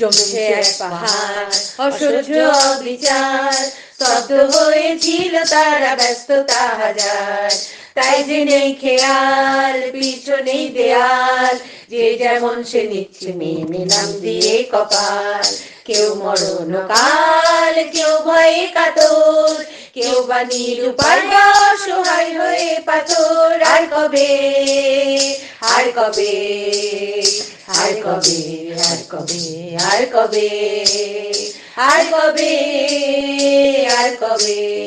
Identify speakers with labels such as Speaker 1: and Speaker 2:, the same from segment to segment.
Speaker 1: জমছে এক পাহাড় অসহ্য বিচার স্তব্ধ হয়েছিল তারা ব্যস্ততা হাজার। তাই যে নেই খেয়াল, পিছনেই দেয়াল। যে যেমন সে নিচ্ছে মেয়ে নাম দিয়ে কপাল। কেউ মরণ কাল, কেউ ভয়ে কাতর। কেউ বা নিরুপায় বা অসহায় হয়ে পাথর। আর কবে? আর কবে? আর কবে? আর কবে? আর কবে? আর কবে? আর কবে?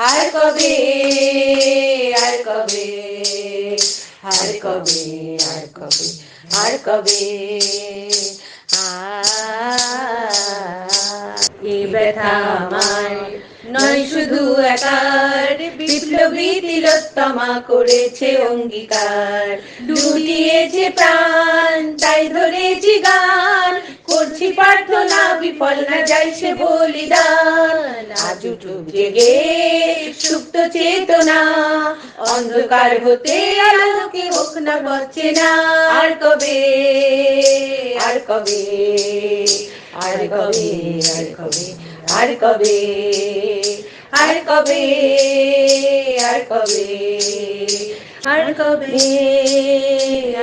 Speaker 1: আর কবে আর কবে আর কবে আর কবে আর কবে এ ব্যথা নয় শুধু একার বিপ্লবী তিলোত্তমা করেছে অঙ্গীকার ডুবিয়েছে প্রাণ তাই ধরেছি গান করছি প্রার্থনা বিফল না যাই সে বলিদান আজ উঠুক জেগে সুপ্ত চেতনা অন্ধকার হতে আলোকে হোক না বচ্ছে না আর কবে আর কবে আর কবে আর কবে আর কবে আর কবে আর কবে আর কবে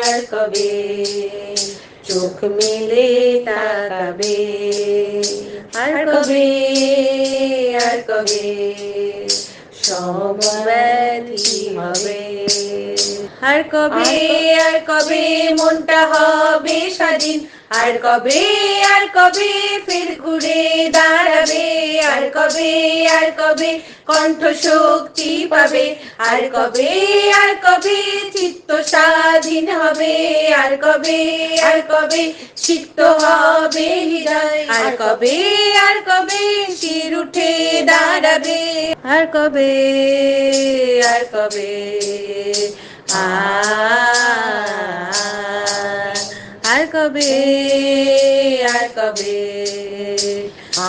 Speaker 1: আর কবে চোখ মেলে তাকাবে। আর কবে আর কবে? সমব্যথী হবে। আর কবে? আর কবে মনটা হবে স্বাধীন? আর কবে আর কবে ফের ঘুরে দাঁড়াবে? আর কবে আর কবে কণ্ঠ শক্তি পাবে? আর কবে আর কবে চিত্ত স্বাধীন হবে? আর কবে আর কবে চিত্ত হবে হৃদয়? আর কবে আর কবে শির উঠে দাঁড়াবে? আর কবে আর কবে আর কবে আর কবে? আ